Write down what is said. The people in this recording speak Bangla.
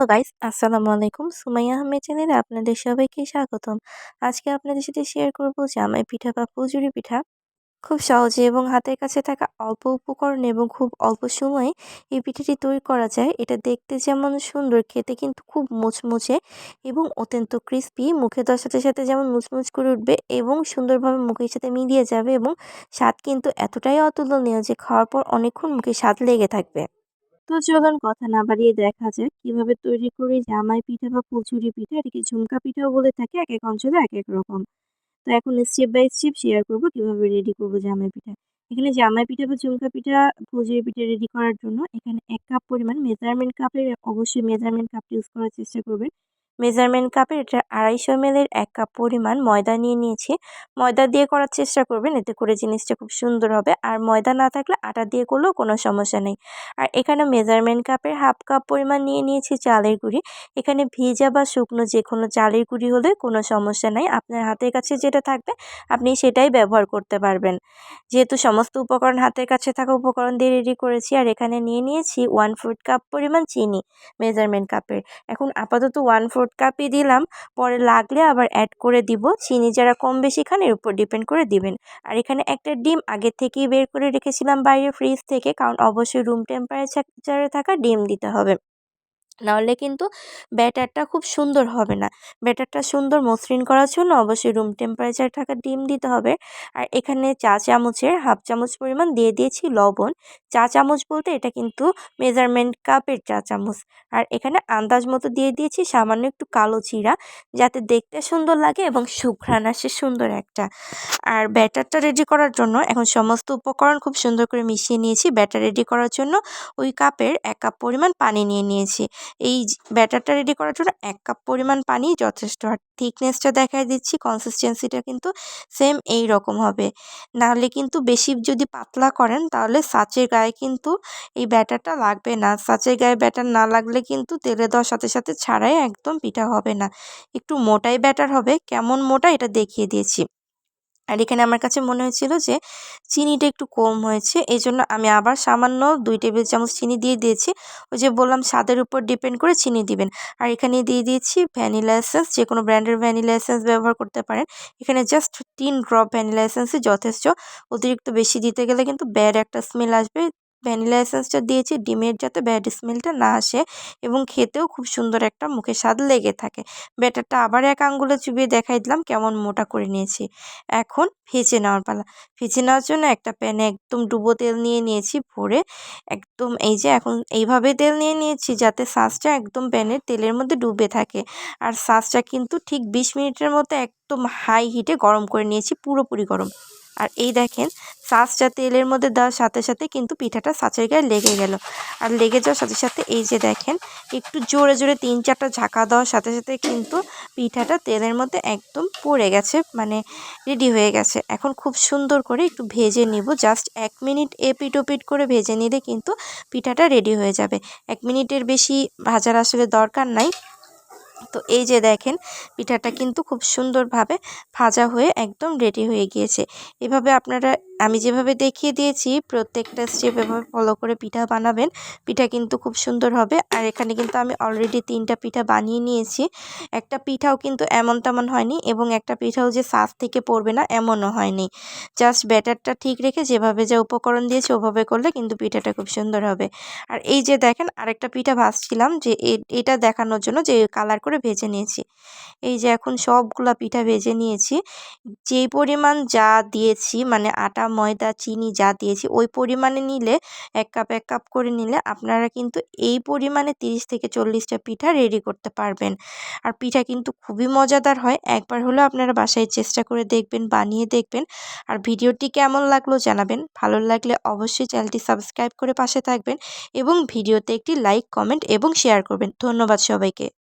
তো গাইস, আসসালামু আলাইকুম। সুমাইয়া আহমেদ চ্যানেলে আপনাদের সবাইকে স্বাগতম। আজকে আপনাদের সাথে শেয়ার করব জামাই পিঠা বা ফুজুরি পিঠা খুব সহজে এবং হাতের কাছে থাকা অল্প উপকরণ এবং খুব অল্প সময়ে এই পিঠাটি তৈরি করা যায়। এটা দেখতে যেমন সুন্দর, খেতে কিন্তু খুব মুচমুচে এবং অত্যন্ত ক্রিস্পি মুখে দেওয়ার সাথে সাথে যেমন মুচমুচ করে উঠবে এবং সুন্দরভাবে মুখের সাথে মিলিয়ে যাবে এবং স্বাদ কিন্তু এতটাই অতুলনীয় যে খাওয়ার পর অনেকক্ষণ মুখে স্বাদ লেগে থাকবে। তো চলুন কথা না বাড়িয়ে দেখা যাক কীভাবে তৈরি করি জামাই পিঠা বা কচুরি পিঠা। এটাকে ঝুমকা পিঠাও বলে থাকে এক এক অঞ্চলে এক এক রকম। তো এখন স্টেপ বাই স্টেপ শেয়ার করব কীভাবে রেডি করব জামাই পিঠা। এখানে জামাই পিঠা বা ঝুমকা পিঠা ফুজির পিঠা রেডি করার জন্য এখানে এক কাপ পরিমাণ মেজারমেন্ট কাপের অবশ্যই মেজারমেন্ট কাপ ইউজ করার চেষ্টা করবেন। মেজারমেন্ট কাপের এটা আড়াইশো এর এক কাপ পরিমাণ ময়দা নিয়ে নিয়েছি। ময়দা দিয়ে করার চেষ্টা করবেন, এতে করে জিনিসটা খুব সুন্দর হবে। আর ময়দা না থাকলে আটা দিয়ে করলেও কোনো সমস্যা নেই। আর এখানে মেজারমেন্ট কাপের হাফ কাপ পরিমাণ নিয়ে নিয়েছি চালের গুঁড়ি। এখানে ভিজা বা শুকনো যে কোনো চালের গুঁড়ি হলে কোনো সমস্যা নেই। আপনার হাতের কাছে যেটা থাকবে, আপনি সেটাই ব্যবহার করতে পারবেন। যেহেতু সমস্ত উপকরণ হাতের কাছে থাকা উপকরণ দিয়ে রেডি করেছি, আর এখানে নিয়ে নিয়েছি ওয়ান ফোর্থ কাপ পরিমাণ চিনি মেজারমেন্ট কাপের। এখন আপাতত ওয়ান ফোর্থ কাপই দিলাম, পরে লাগলে আবার অ্যাড করে দিব। চিনি যারা কম বেশি খান, এর উপর ডিপেন্ড করে দিবেন। আর এখানে একটা ডিম আগে থেকেই বের করে রেখেছিলাম বাইরে ফ্রিজ থেকে, কারণ অবশ্যই রুম টেম্পারেচারে থাকা ডিম দিতে হবে। নাহলে কিন্তু ব্যাটারটা খুব সুন্দর হবে না। ব্যাটারটা সুন্দর মসৃণ করার জন্য অবশ্যই রুম টেম্পারেচার থাকা ডিম দিতে হবে। আর এখানে চা চামচের হাফ চামচ পরিমাণ দিয়ে দিয়েছি লবণ। চা চামচ বলতে এটা কিন্তু মেজারমেন্ট কাপের চা চামচ। আর এখানে আন্দাজ মতো দিয়ে দিয়েছি সামান্য একটু কালো জিরা, যাতে দেখতে সুন্দর লাগে এবং সুঘ্রাণ আসে সুন্দর একটা। আর ব্যাটারটা রেডি করার জন্য এখন সমস্ত উপকরণ খুব সুন্দর করে মিশিয়ে নিয়েছি। ব্যাটার রেডি করার জন্য ওই কাপের এক কাপ পরিমাণ পানি নিয়ে নিয়েছি। এই ব্যাটারটা রেডি করার জন্য এক কাপ পরিমাণ পানি, যথেষ্ট আর থিকনেসটা দেখাই দিচ্ছি কনসিস্টেন্সিটা কিন্তু সেম এই রকম হবে। নাহলে কিন্তু বেশি যদি পাতলা করেন, তাহলে সাচের গায়ে কিন্তু এই ব্যাটারটা লাগবে না। সাচের গায়ে ব্যাটার না লাগলে কিন্তু তেলে দেওয়ার সাথে সাথে ছাড়াই একদম পিঠা হবে না। একটু মোটাই ব্যাটার হবে, কেমন মোটা এটা দেখিয়ে দিয়েছি। আর এখানে আমার কাছে মনে হয়েছিল যে চিনিটা একটু কম হয়েছে। এই জন্য আমি আবার সামান্য দুই টেবিল চামচ চিনি দিয়ে দিয়েছি। ওই যে বললাম, স্বাদের উপর ডিপেন্ড করে চিনি দিবেন। আর এখানে দিয়ে দিয়েছি ভ্যানিলা এসেন্স। যে কোনো ব্র্যান্ডের ভ্যানিলা এসেন্স ব্যবহার করতে পারেন। এখানে জাস্ট তিন ড্রপ ভ্যানিলা এসেন্সই যথেষ্ট। অতিরিক্ত বেশি দিতে গেলে কিন্তু ব্যাড একটা স্মেল আসবে। ভ্যানিলা এসেন্সটা দিয়েছি, ডিমের যাতে ব্যাড স্মেলটা না আসে এবং খেতেও খুব সুন্দর একটা মুখে স্বাদ লেগে থাকে। ব্যাটারটা আবার এক আঙ্গুলে চুবিয়ে দেখাই দিলাম, কেমন মোটা করে নিয়েছি। এখন ভেজে নেওয়ার পালা। ভেজে নেওয়ার জন্য একটা প্যানে একদম ডুবো তেল নিয়ে নিয়েছি ভরে। একদম এই যে এখন এইভাবে তেল নিয়ে নিয়েছি যাতে সাসটা একদম প্যানের তেলের মধ্যে ডুবে থাকে। আর সাসটা কিন্তু ঠিক বিশ মিনিটের মতো একদম হাই হিটে গরম করে নিয়েছি, পুরোপুরি গরম। আর এই দেখেন সাঁচটা তেলের মধ্যে দেওয়ার সাথে সাথে কিন্তু পিঠাটা সাঁচের গায়ে লেগে গেল। আর লেগে যাওয়ার সাথে সাথে এই যে দেখেন, একটু জোরে জোরে তিন চারটা ঝাঁকা দেওয়ার সাথে সাথে কিন্তু পিঠাটা তেলের মধ্যে একদম পড়ে গেছে মানে রেডি হয়ে গেছে। এখন খুব সুন্দর করে একটু ভেজে নিব জাস্ট এক মিনিট এপিট ওপিট করে ভেজে নিলে কিন্তু পিঠাটা রেডি হয়ে যাবে। এক মিনিটের বেশি ভাজার আসলে দরকার নাই। তো এই যে দেখেন, পিঠাটা কিন্তু খুব সুন্দরভাবে ভাজা হয়ে একদম রেডি হয়ে গিয়েছে। এভাবে আপনারা আমি যেভাবে দেখিয়ে দিয়েছি, প্রত্যেকটা স্টেপ এভাবে ফলো করে পিঠা বানাবেন। পিঠা কিন্তু খুব সুন্দর হবে। আর এখানে কিন্তু আমি অলরেডি তিনটা পিঠা বানিয়ে নিয়েছি। একটা পিঠাও কিন্তু এমন তেমন হয়নি এবং একটা পিঠাও যে সাজ থেকে পড়বে না, এমনও হয়নি। জাস্ট ব্যাটারটা ঠিক রেখে যেভাবে যা উপকরণ দিয়েছে, ওভাবে করলে কিন্তু পিঠাটা খুব সুন্দর হবে। আর এই যে দেখেন, আরেকটা পিঠা ভাজছিলাম যে এটা দেখানোর জন্য যে কালার করে ভেজে নিয়েছি। এই যে এখন সবগুলা পিঠা ভেজে নিয়েছি। যেই পরিমাণ যা দিয়েছি মানে আটা ময়দা, চিনি যা দিয়েছি, ওই পরিমাণে নিলে, এক কাপ এক কাপ করে নিলে আপনারা কিন্তু এই পরিমাণে তিরিশ থেকে চল্লিশটা পিঠা রেডি করতে পারবেন। আর পিঠা কিন্তু খুবই মজাদার হয়। একবার হলেও আপনারা বাসায় চেষ্টা করে দেখবেন, বানিয়ে দেখবেন। আর ভিডিওটি কেমন লাগল জানাবেন। ভালো লাগলে অবশ্যই চ্যানেলটি সাবস্ক্রাইব করে পাশে থাকবেন এবং ভিডিওতে একটি লাইক, কমেন্ট এবং শেয়ার করবেন। ধন্যবাদ সবাইকে।